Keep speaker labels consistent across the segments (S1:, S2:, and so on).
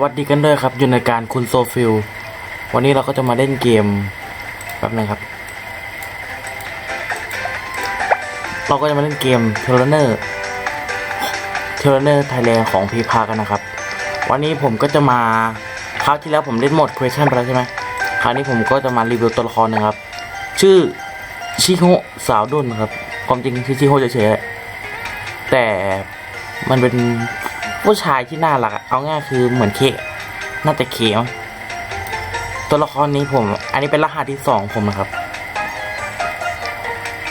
S1: วัสดีกันด้วยครับ อยู่ในการคุณโซฟิล วันนี้เราก็จะมาเล่นเกมแป๊บนึงครับ เราก็จะมาเล่นเกมเทเลเนอร์เทเลเนอร์ไทยแลนด์ของพีพากันนะครับ วันนี้ผมก็จะมาคราวที่แล้วผมเล่นหมด question ไปแล้วใช่ไหมคราวนี้ผมก็จะมารีวิวตัวละครนะครับ ชื่อชิโฮสาวดุนครับ ความจริงชื่อชิโฮะเฉยๆแต่มันเป็น ผู้ชายที่น่ารักเอาง่ายคือเหมือนเค น่าจะเคมตัวละครนี้ผม อันนี้เป็นรหัสที่สองผมนะครับ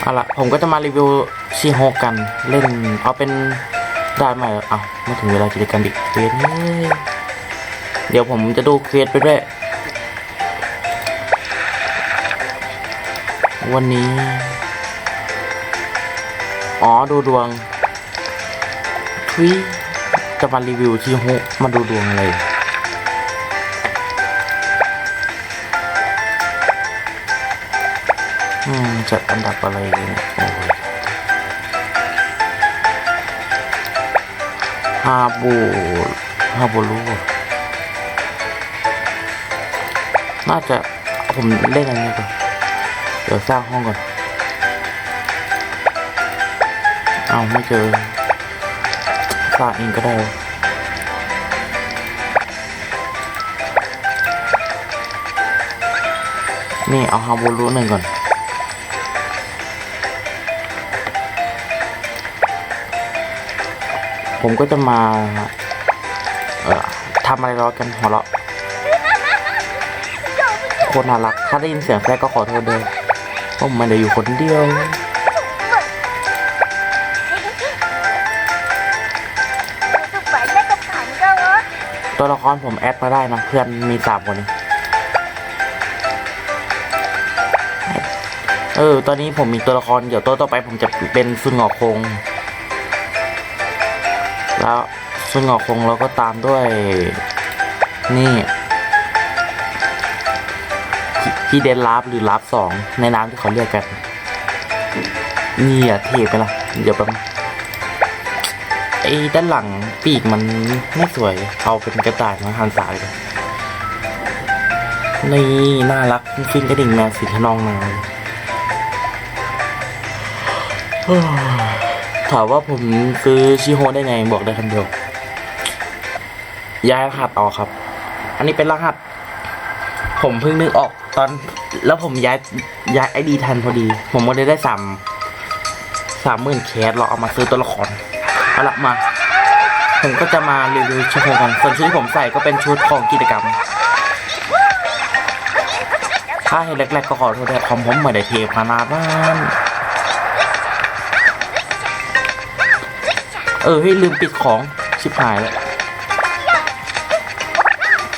S1: เอาละผมก็จะมารีวิวชิโฮกันเล่น เอาเป็นได้ไหมเอาไม่ถึงเวลากิจกรรมดิเควสเลยเดี๋ยวผมจะดูเควสไปด้วย วันนี้ อ๋อ ดูดวงทุย จะมารีวิวที่ฮุมาดูดวงเลยอืมจัดอันดับอะไรเนี่ยโอ้ยฮาบูฮาบูรูน่าจะผมเล่นอันนี้ก่อนเดี๋ยวสร้างห้องก่อน เอาไม่เจอ สร้าเองก็ได้นี่เอาฮาบูรุหนึ่งก่อน ผมก็จะมา เอ่อทำอะไรรอกันหัวเราะโคนน่ารัก ถ้าได้ยินเสียงแทรกก็ขอโทษด้วยเพราะผมไม่ได้อยู่คนเดียว ตัวละครผมแอดมาได้นะเพื่อนมีสามคนเออ ตอนนี้ผมมีตัวละคร เดี๋ยวตัวต่อไปผมจะเป็นซุนหงอคง แล้วซุนหงอคงเราก็ตามด้วย นี่ พี่เดนลาฟหรือลาฟสองในน้ำที่เขาเรียกกัน นี่อะเทไปละเดี๋ยวแป๊บ ด้านหลังปีกมันไม่สวย เอาเป็นกระต่ายมาหันสายเลยนี่น่ารักฟินกระดิ่งแมวสีทนองนาถามว่าผมซื้อชิโฮได้ไงบอกได้คำเดียว ย้ายรหัสออกครับ อันนี้เป็นรหัส ผมเพิ่งนึกออกตอน แล้วผมย้ายย้ายไอดีทันพอดี ผมก็เลยได้สามสามหมื่นแคสเราเอามาซื้อตัวละคร เอาละมาผมก็จะมารีวิวชุดของผมส่วนชุดที่ผมใส่ก็เป็นชุดของกิจกรรม ถ้าเห็นแรกๆก็ขอโทษด้วยของผมเหมือนได้เทพานาบ้านเออเฮ้ลืมปิดของชิบหายแล้ว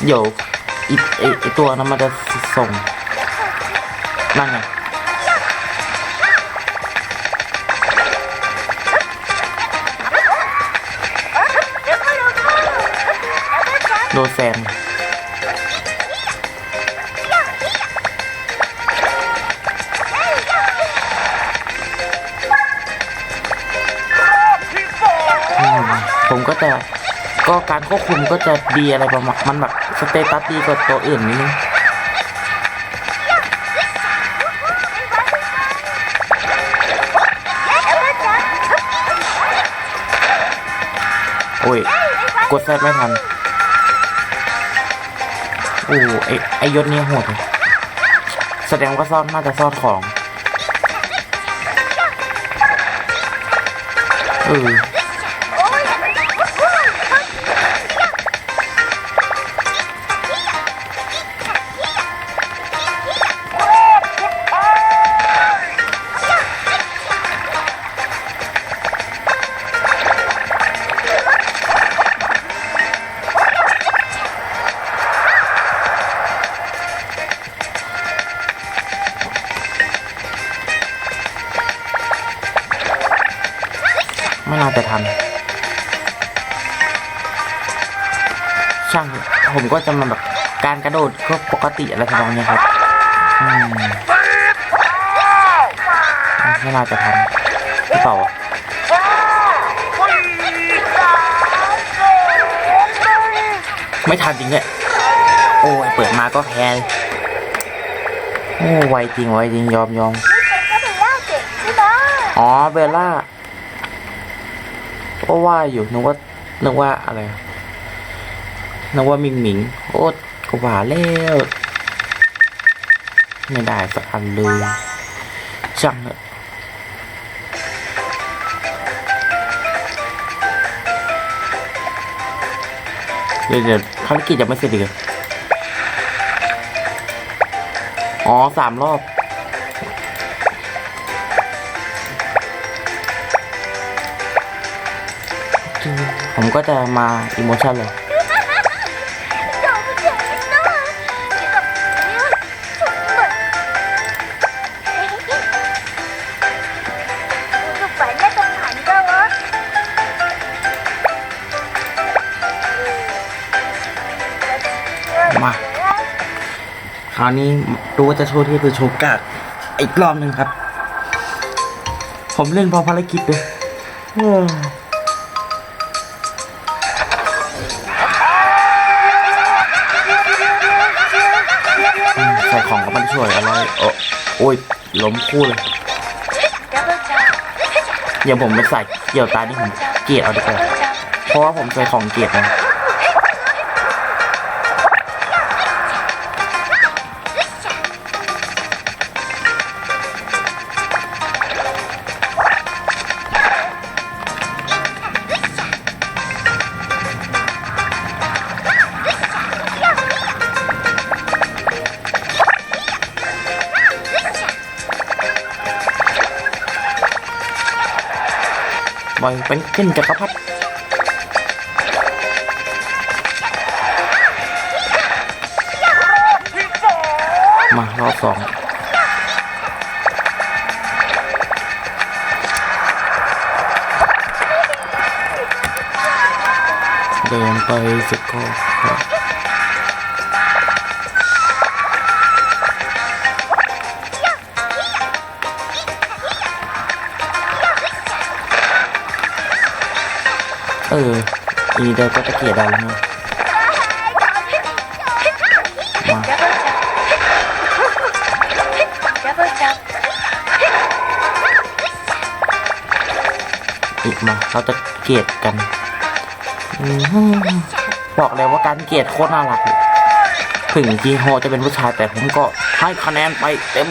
S1: เดี๋ยวอีไอไอตัวนั้นมันจะส่งนั่นไง โดแซมอืมผมก็จะก็การควบคุมก็จะดีอะไรประมาณมันแบบสเตตัสดีกว่าตัวอื่นนิดนึงโอ้ย กดแซดไม่ทัน โอ้ไอไอยศนี่โหดแสดงว่าซ่อนน่าจะซ่อนของ เออ จะทันช่างเถอะผมก็จะมาแบบการกระโดดก็ปกติอะไรทำนองเนี้ยครับอืมไม่น่าจะทันหรือเปล่าวะ
S2: Ba, bốn,
S1: ไม่ทันจริงเลยโอ้ยเปิดมาก็แพ้เลยโอ้ไวจริงไวจริงยอมยอม
S2: นี่เป็นก็เป็นล่าเก่งใช่ไหม
S1: อ๋อเบลล่า ก็ว่าอยู่นึกว่านึกว่าอะไรนึกว่ามิงหมิงโอ้ก็ว่าแล้วไม่ได้สักอันเลยช่างเถอะเดี๋ยวเดี๋ยวภารกิจยังไม่เสร็จอีกเหรออ๋อสามรอบ ผมก็จะมาอิโมชันเลย
S2: เจ้าไม่เจ๋งนเนี่ยมา
S1: คราวนี้ดูว่าจะโชว์ที่หรือโชว์กากอีกรอบหนึ่งครับ ผมเล่นพอภารกิจเลย ใส่ของก็ไมันช่วยอะไรโอ้โอ้ยล้มคู่เลยอย่าผมไปใส่เกี่ยวตาที่ผมเกลียดเอาดีกว่าเพราะว่าผมใส่ของเกลียดนะ บอยเป็นขึ้นจักรพรรดิมารอบสองเดินไปสุดก็ เออ อีเดินก็ตะเกียดได้แล้วนะมาอีกมาเราจะเกลียดกันบอกเลยว่าการเกลียดโคตรน่ารักเลยถึงจีโฮจะเป็นผู้ชายแต่ผมก็ให้คะแนนไปเต็ม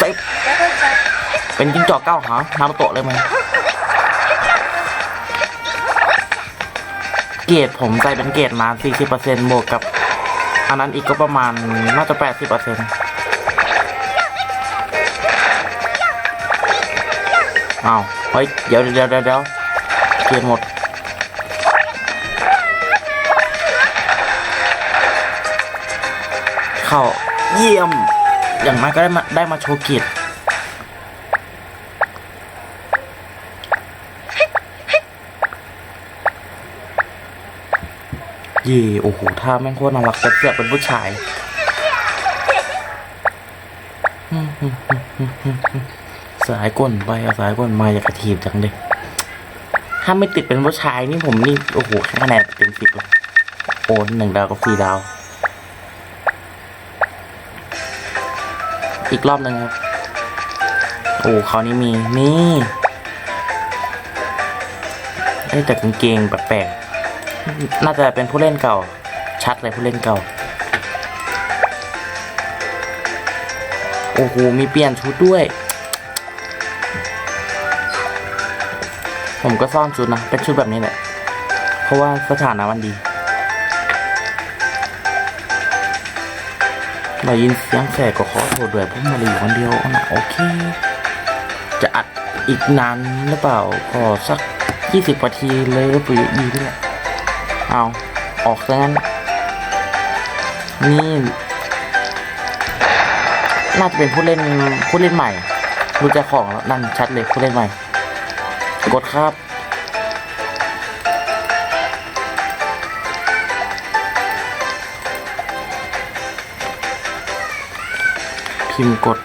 S1: สิบ
S2: Double jump
S1: เป็นจิ้งจอกเก้าหางนารุโตะเลยไห เกรดผมใส่เป็นเกรดมา 40%บวกกับอันนั้นอีกก็ประมาณน่าจะ 80%อ้าวเฮ้ย เดี๋ยวเดี๋ยวเดี๋ยวเดี๋ยวเกรดหมดเข้าเยี่ยม อย่างน้อยก็ได้มาได้มาโชว์เกียรติ เย่โอ้โหท่าแม่งโคตรน่ารักแต่เสือเป็นผู้ชายสายก้นไปเอาสายก้นมาอยากระทีบจังเลยถ้าไม่ติดเป็นผู้ชายนี่ผมนี่โอ้โหคะแนนเต็มสิบเลยโอ้หนึ่งดาวกับสี่ดาว อีกรอบหนึ่งครับโอ้ครานี้มีนี่เอ้ยแต่กางเกงแปลก น่าจะเป็นผู้เล่นเก่า ชัดเลยผู้เล่นเก่า โอ้โห มีเปลี่ยนชุดด้วย ผมก็ซ่อนชุดนะ เป็นชุดแบบนี้แหละ เพราะว่าสถานะมันดีได้ยินเสียงแสกก็ขอโทษด้วยผมมาอยู่คนเดียวนะโอเค จะอัดอีกนานหรือเปล่าก็สักยี่สิบนาทีเลยก็ปุ๋ยดีด้วยแหละ เอาออกซะงั้น นี่น่าจะเป็นผู้เล่นผู้เล่นใหม่ รู้จักของแล้วนั่นชัดเลยผู้เล่นใหม่ กดครับ พิมพ์กด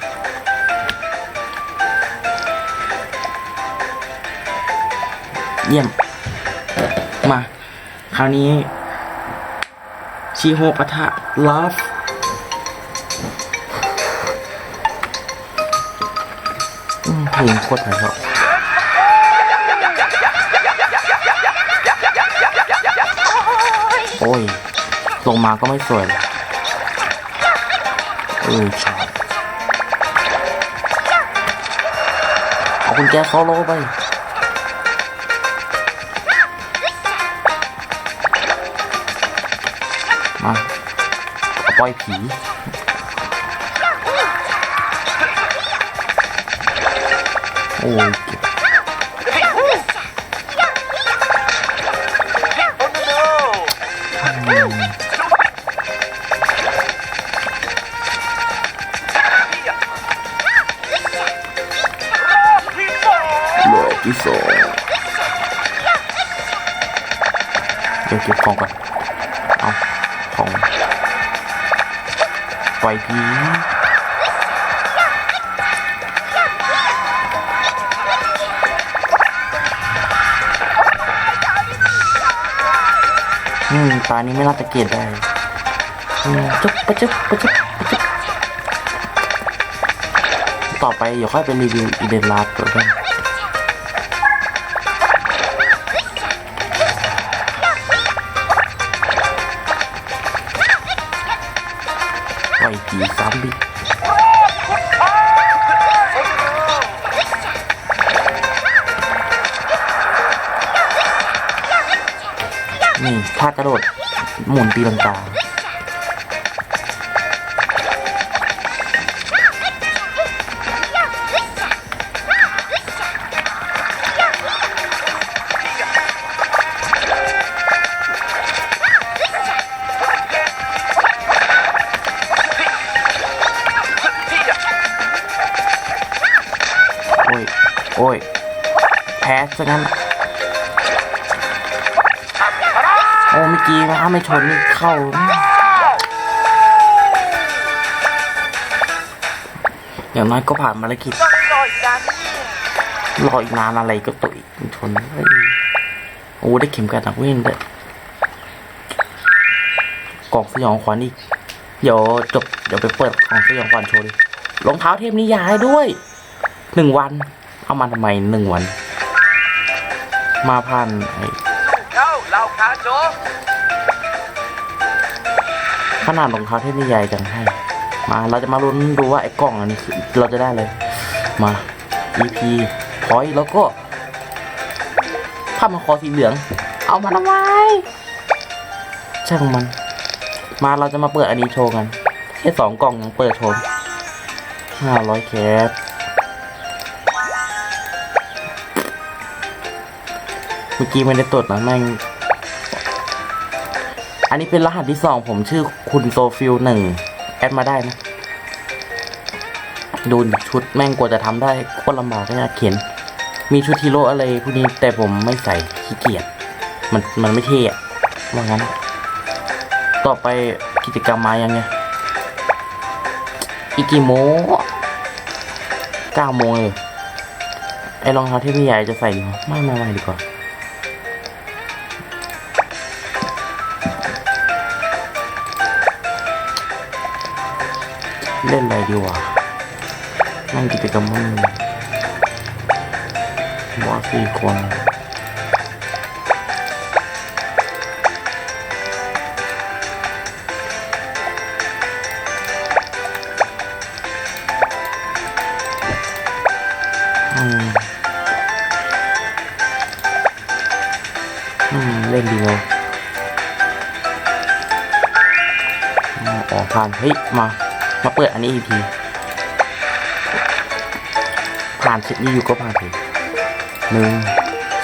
S1: เยี่ยม มา คราวนี้ชีโฮปะทะลาฟเพลงโคตรไพเราะ
S2: โอ้ย
S1: ลงมาก็ไม่สวยเออชอบเอาคุณแจเขาโลไป มาปล่อยผีโอ้ยที่สองเดี๋ยวเก็บของก่อนเอา ล่อยผีอืมตานี้ไม่น่าจะเกลียดได้จุ๊บปะจุ๊บปะจุ๊บปะจุ๊บต่อไปเดี๋ยวค่อยเป็นรีวิวอีเดนลาร์ตัวกัน ซะงั้นโอ้เมื่อกี้ว่าไม่ชนนี่เข้าอย่างน้อยก็ผ่านภารกิจรออีกนานอะไรก็ตุยชนโอ้ได้เข็มกัดนักวิ่งด้วยกล่องสยองขวัญอีก เดี๋ยวจบ เดี๋ยวไปเปิดกล่องสยองขวัญโชว์ดิรองเท้าเทพนิยายด้วยหนึ่งวัน เอามาทำไมหนึ่งวัน มาพันไอ้
S3: เจ้าเหล่าขาโจก
S1: ขนาดรองเท้าเทพนิยายจังให้ มาเราจะมาลุ้นดูว่าไอ้กล่องอันนี้คือเราจะได้เลย มา EP พอยแล้วก็ผ้ามันคอสีเหลือง เอามาทำไมช่างมัน มาเราจะมาเปิดอันนี้โชว์กันแค่สองกล่องยังเปิดโชว์ห้าร้อยแคป มื่อกี้ไม่ได้ตรวจนะแม่ง อันนี้เป็นรหัสที่สองผมชื่อคุณโซฟิลหนึ่งแอดมาได้นะ ดูชุดแม่งกว่าจะทำได้โคตรลำบากเนี่เขียน มีชุดฮีโร่อะไรพวกนี้แต่ผมไม่ใส่ขี้เกียจมันมันไม่เท่อะว่างั้น ต่อไปกิจกรรมมายังไงอีกกี่โมงเก้าโมงเลยไอรองเท้าที่พี่ใหญ่จะใส่ดีกว่าไม่ไม่ไม่ดีกว่า เล่นอะไรดีวะนั่งกิจกรรมมันว่าสี่คนอืมอืมเล่นดีเนาะออกผ่านเฮ้ยมา มาเปิดอันนี้อีกทีผ่านเสร็จนี่อยู่ก็ผ่านถึงหนึ่ง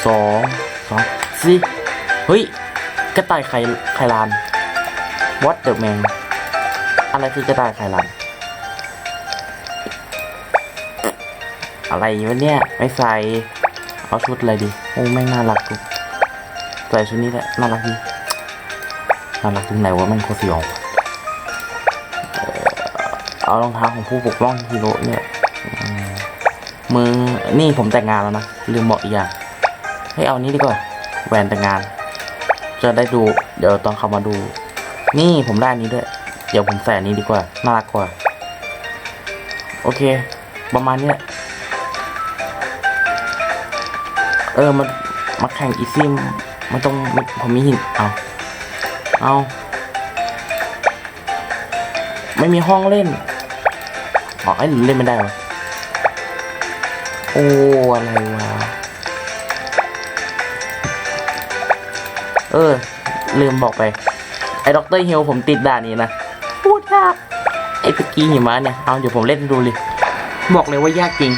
S1: สองสองสี่เฮ้ยกระต่ายไข่ไข่ลาน What the man อะไรคือกระต่ายไข่ลานอะไรวะเนี่ย ไม่ใส่ เอาชุดอะไรดี โอ้ไม่น่ารักกูใส่ชุดนี้แหละ น่ารักดี น่ารักตรงไหนวะมันโคตรสยอง เอารองเท้าของผู้ปกป้องฮีโร่เนี่ยมือนี่ผมแต่งงานแล้วนะลืมบอกอีกอย่างให้เอานี้ดีกว่าแหวนแต่งงาน จะได้ดู เดี๋ยวตอนเขามาดู นี่ผมได้อันนี้ด้วย เดี๋ยวผมใส่อันนี้ดีกว่าน่ารักกว่า โอเค ประมาณนี้แหละเออมันมาแข่งอีซี่มันต้องผมมีหินเอาเอาไม่มีห้องเล่น อ๋อไอ้หนูเล่นไม่ได้วะโอ้อะไรวะ เออ ลืมบอกไป ไอ้ด็อกเตอร์ฮิลผมติดด่านนี้นะ พูดยาก ไอ้ตะกี้หิมะเนี่ย เอาเดี๋ยวผมเล่นดูเลยบอกเลยว่ายากจริง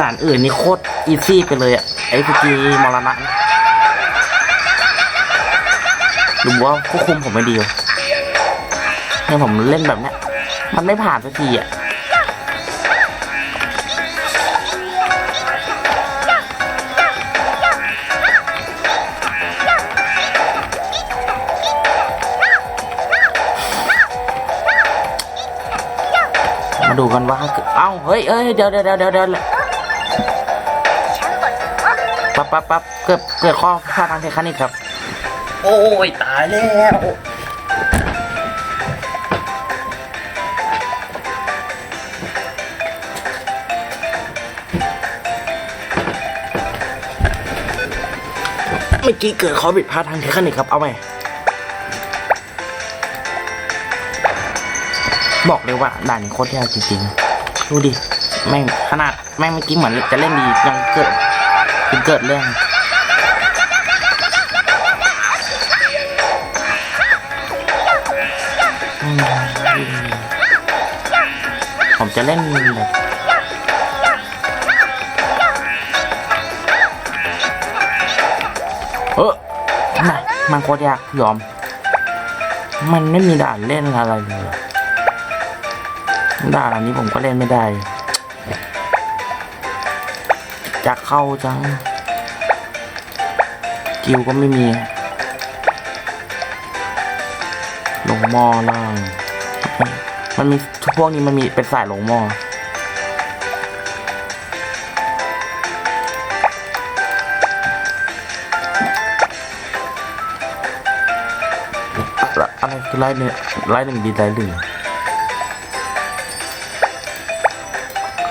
S1: ด่านอื่นนี่โคตรอีซี่ไปเลยอะไอ้ตะกี้มรณะนะหรือว่าควบคุมผมไม่ดีวะเนี่ยผมเล่นแบบเนี้ย มันไม่ผ่านสักทีอะมาดูกันว่า เอ้า เฮ้ยเอ้ย เดี๋ยวเดี๋ยวเดี๋ยวเดี๋ยวเดี๋ยว
S2: ฉันปวดหัว
S1: ปั๊บปั๊บปั๊บเกิด เกิดข้อพลาดทางเทคนิคครับ
S3: โอ้ย ตายแล้ว
S1: มื่อกี้เกิดข้อผิดพลาดทางเทคนิคครับ เอาไหมบอกเลยว่าด่านนี้โคตรยากจริงๆ ดูดิ แม่งขนาดแม่งเมื่อกี้เหมือนจะเล่นดียังเกิดยังเกิดเรื่องผมจะเล่นแบบ เออมามันโคตรยากยอม มันไม่มีด่านเล่นอะไรเลยด่านอันนี้ผมก็เล่นไม่ได้ จะเข้าจัง กิวก็ไม่มี ลงมอล่าง มันมีพวกนี้มันมีเป็นสายลงมอ ไรคือไล่เนี่ยไล่หนึ่งดีไล่หนึ่ง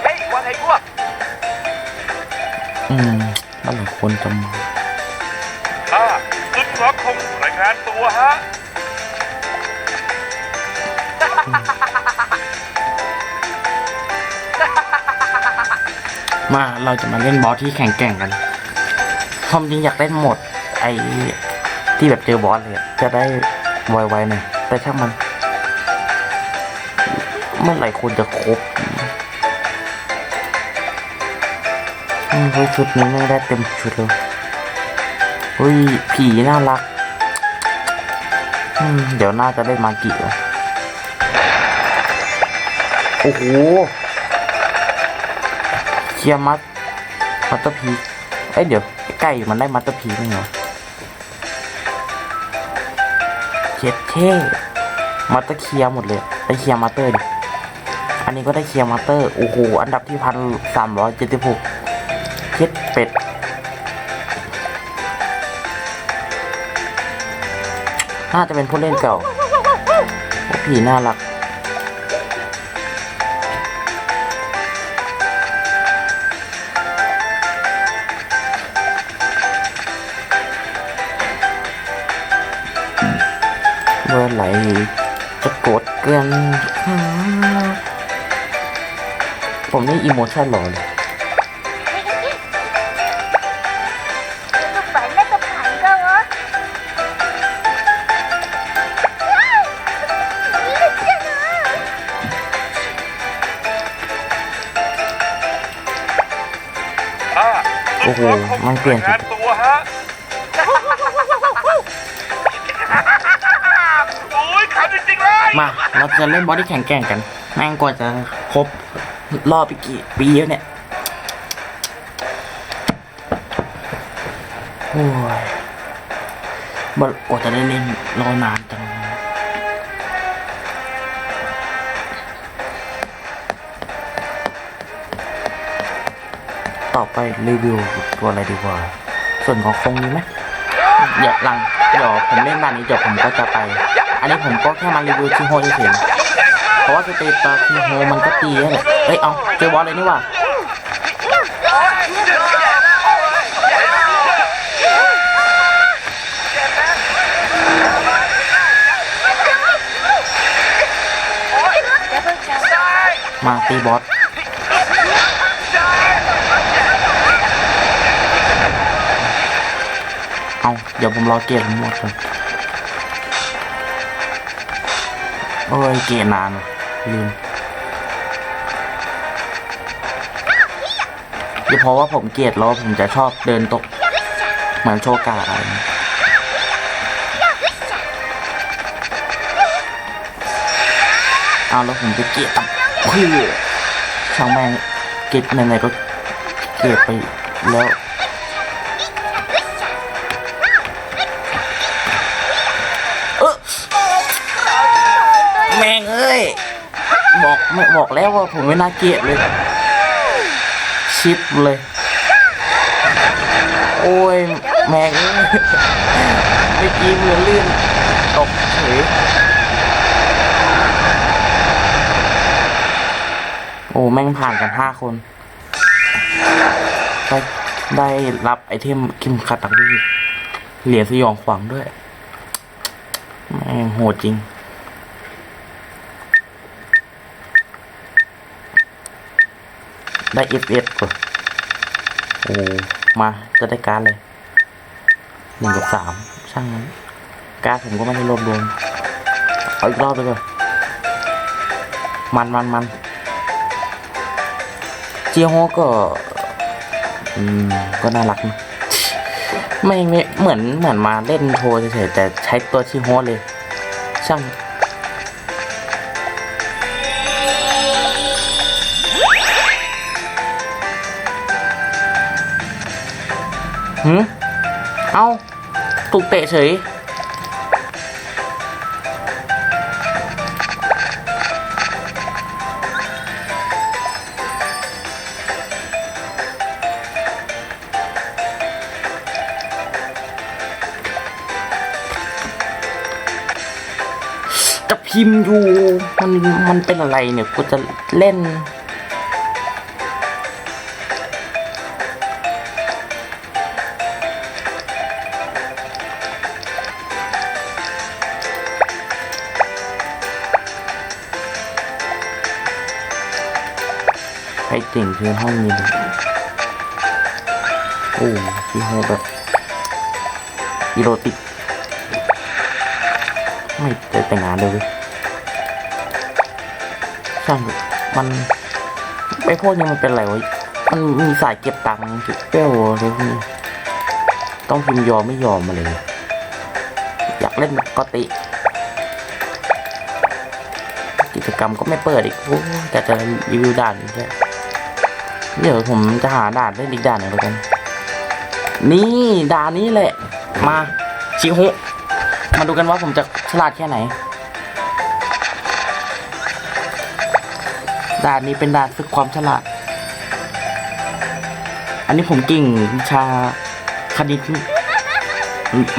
S3: เฮ้ยว่าไงพวก
S1: อืมแล้วหลายคนจะมา
S4: ข้าสุดหรอคงรายงานตัวฮะ
S1: มาเราจะมาเล่นบอสที่แข่งแกร่งกันความจริงอยากเล่นโหมดไอ้ที่แบบเจอบอสเลยอะจะได้ไวๆหน่อย แต่ช่างมัน เมื่อไหร่ควรจะครบเฮ้ยชุดนี้ไม่ได้เต็มชุดเลยเฮ้ยผีน่ารักเดี๋ยวน่าจะได้มากี่วโอ้โหเคียร์มัตมัตเตอร์พีเอ้ยเดี๋ยวไก่มันได้มัตเตอร์พีไม่เหรอ เจ็ดเท่มาเตอร์เคียหมดเลยได้เคียมาเตอร์ดิอันนี้ก็ได้เคียมาเตอร์โอ้โหอันดับที่พันสามร้อยเจ็ดสิบหกเจ็ดเป็ดน่าจะเป็นผู้เล่นเก่าผีน่ารัก เมื่อไหร่จะกดเกินผมนี่อิโมชั่นหล่อเลย
S2: ลูกฝันน่าจะผ่านก็วะนี่เลยจ้ะ
S4: ข้า
S1: โอ้โห
S4: สุดหรคง
S1: มันเปลี่ยน
S4: รายงานตัวฮะ
S1: มา เราจะเล่นบอดี้แข่งแกร่งกันแม่งกว่าจะครบรอบไปกี่ปีแล้วเนี่ยโอ้ยบกว่าจะได้เล่นรอนานจังต่อไปรีวิวตัวอะไรดีกว่า ส่วนของคงนี้ไหมอย่าหลัง ดี๋ยวผมเล่นด่านนี้จบผมก็จะไป อันนี้ผมก็แค่มารีวิวชิโฮเฉยๆเพราะว่าสเตตาชิโฮมันก็ตีนั่นแหละเอ้ยเอาเจอบอสเลยนี่ว่ามาตีบอส เดี๋ยวผมรอเกมหมดก่อนโอ้ยเกมนานลืมเดี๋ยวเพราะว่าผมเกลียดแล้วผมจะชอบเดินตก เหมือนโชกาอะไรเอาแล้วผมจะเกลียดเพื่อช่างแม่งเกลียดไหนๆก็เกลียดไปแล้ว บอกไม่บอกแล้วว่าผมไม่น่าเกลียดเลย ชิปเลย โอ้ย แม่งเมื่อกี้มือลื่นตกเฉยโอ้แม่งผ่านกันห้าคน ได้ได้รับไอเทมคิมคาตักด้วยเหรียญสยองขวัญด้วยแม่งโหดจริง ได้เอฟเอฟก่อนโอ้มาจะได้การเลยหนึ่งกับสามช่างนั้นการผมก็ไม่ได้รวบรวมเอาอีกรอบเลยก่อนมันมันมันเจียโฮก็อืมก็น่ารักนะไม่ไม่เหมือนเหมือนมาเล่นโทรเฉยๆแต่ใช้ตัวชิโฮเลย ช่าง หืมเอาถูกเตะเฉย จะพิมพ์อยู่ มัน มันเป็นอะไรเนี่ย กูจะเล่น เจ๋งเพื่อห้องนี้เลยโอ้พี่โฮแบบอีโรติก ไม่ได้แต่งงานเลยช่างมันไอพวกนี้มันเป็นอะไรวะมันมีสายเก็บตังค์เก็บเป้วอะไรพวกนี้ต้องพิมยอมไม่ยอมมาเลย อยากเล่นปกติ กิจกรรมก็ไม่เปิดอีกโอ้แต่จะรีวิวด่านอีกแล้ว เดี๋ยวผมจะหาด่านเล่นอีกด่านหนึ่งแล้วกัน นี่ด่านนี้แหละ มาชิฮุมาดูกันว่าผมจะฉลาดแค่ไหน ด่านนี้เป็นด่านฝึกความฉลาด อันนี้ผมเก่งวิชาคณิต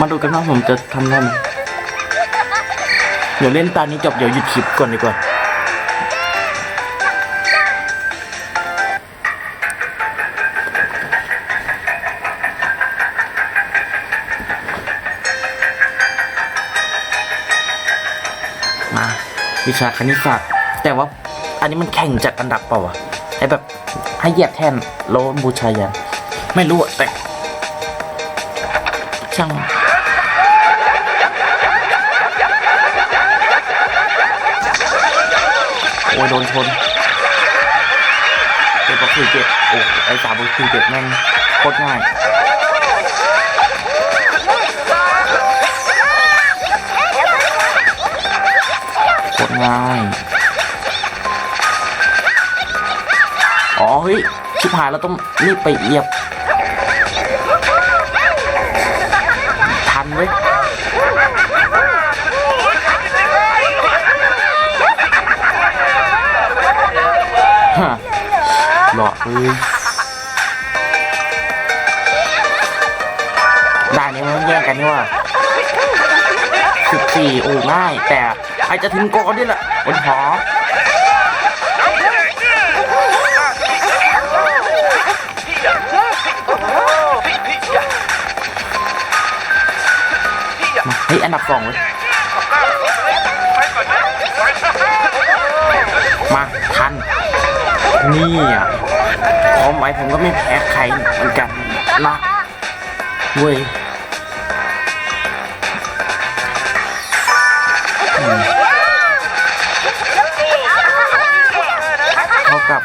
S1: มาดูกันว่าผมจะทำได้ไหมเดี๋ยวเล่นตานี้จบเดี๋ยวหยุดคลิปก่อนดีกว่า วิชาคณิตศาสตร์ แต่ว่าอันนี้มันแข่งจากอันดับเปล่าวะไอแบบให้เหยียบแทนโลบูชายันไม่รู้อะแต่ ช่างโอ้ยโดนชนเจ็บปะคือเจ็บโอ้ไอ้สามปะคือเจ็บแม่งโคตรง่าย ฮ้ยชิบหายเราต้องรีบไปเหยียบ ทันเว้ยฮะหลอกเลยด่านนี้มันแย่งกันนี่ว่าสิบสี่โอ้ง่าย แต่ไอจะถึงก่อนนี่แหละบนหอ เฮ้ยอันดับสองเลยมาทัน นี่อะพร้อมไว้ผมก็ไม่แพ้ใครเหมือนกันนะเว้ยเท่ากับ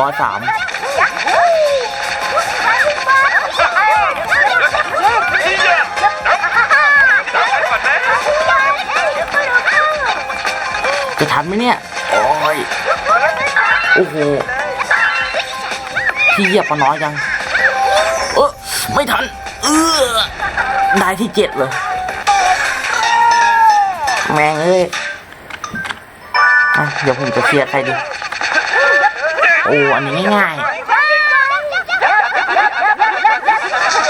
S1: ร้อยสาม
S4: ไห
S1: มเนี่ยโอ้ยโอ้โหพี่เหยียบมาน้อยจังเออไม่ทันเออได้ที่เจ็ดเลยแม่งเอ้ยอะเดี๋ยวผมจะเคลียร์ใครดีโอ้อันนี้ง่าย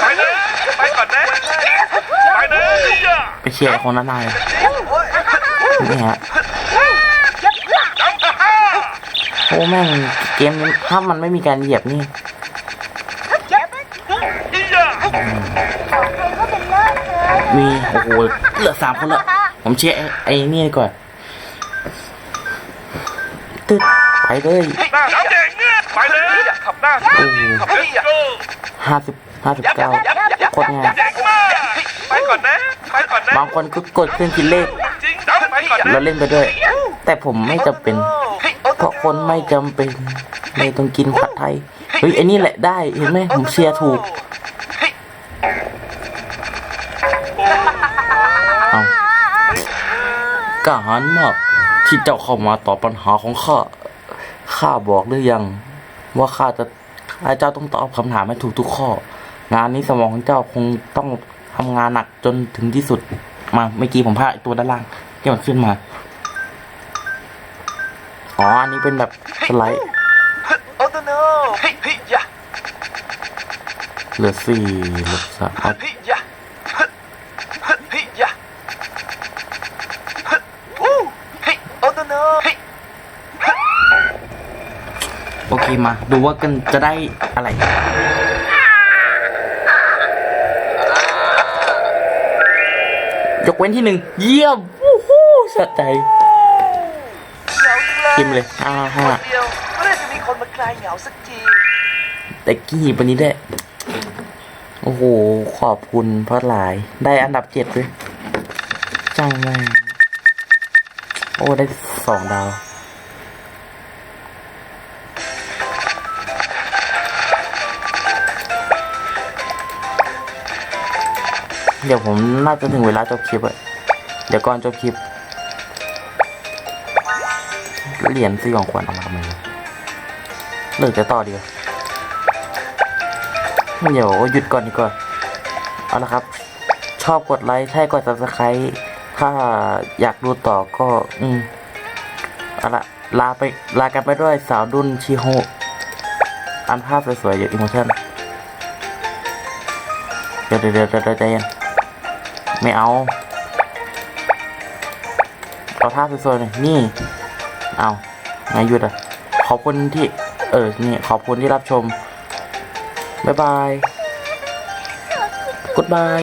S4: ไปนะไปก่อนนะไปนะพี่อะ
S1: ๆไปเคลียร์ไอ้คนนั้นได้เลยนี่ฮะ โอ้แม่งเกมนี้ถ้ามันไม่มีการเหยียบนี่
S4: พี่อะ
S1: มีโอ้โหเหลือสามคนละผมเชียร์ไอ้ไอ้นี่ก่อนตึ๊ดไปเลย
S4: หน้าเด็กเนี่ยไปเลย
S3: พี่อะขับหน้า
S1: โอ้โห
S3: ขับพี่อะ
S4: โก้
S1: ห้าสิบห้าสิบเก้าโคตรง่าย
S4: เด็กมากไปก่อนนะไปก่อนนะ
S1: บางคนก็กดเครื่องคิดเลข
S4: จริงไปก่อนนะ
S1: แล้วเล่นไปด้วย แต่ผมไม่จำเป็นเพ ราะคนไม่จำเป็นไม่ต้องกินผัดไทย เฮ้ยไอ้นี่แหละได้เห็นไหมผมเชียร์ถูก เอากล้าหาญมากที่เจ้าเข้ามาตอบปัญหาของข้า ข้าบอกหรือยัง ว่าข้าจะข้าเจ้าต้องตอบคำถามให้ถูกทุกข้อ งานนี้สมองของเจ้าคงต้องทำงานหนักจนถึงที่สุด มาเมื่อกี้ผมพลาดไอ้ตัวด้านล่างที่มันขึ้นมา อ๋อ อันนี้เป็นแบบสไลด์
S3: โอ้โนพี่พี่อะ
S1: เหลือสี่เลือสาม
S3: พี่อะพี่อะโอู้พี่โอ้โนพี่
S1: โอเคมา ดูว่ากันจะได้อะไร ยกเว้นที่หนึ่ง เยี่ยม วู้ฮู้สะใจา
S3: จังเลย
S1: กินเลยห้าห้า
S3: คนเดียวเมื่อไหรจะมีคนมาคลายเหงาสักที
S1: แต่กี่วันนี้ได้ โอ้โห ขอบคุณพระหลาย ได้อันดับเจ็ดเลยจังแม่งโอ้ ได้สองดาวเดี๋ยวผมน่าจะถึงเวลาจบคลิปอะเดี๋ยวก่อนจบคลิป เหรียญซื้อของขวัญออกมาทำไมวะเลิกจะต่อดีกว่าเดี๋ยวหยุดก่อนดีกว่าเอาละครับ ชอบกดไลค์ใช่กด subscribe ถ้าอยากดูต่อก็อืมเอาละลาไปลากันไปด้วยสาวดุนชิโฮอันภาพสวยๆอยู่อิโมชั่นเดี๋ยวเดี๋ยวเดี๋ยวเดี๋ยวใจเย็นไม่เอาเอาภาพสวยๆหน่อยนี่ เอาไงหยุดอะ ขอบคุณที่ เออ นี่ ขอบคุณที่รับชม บ๊ายบายกดบาย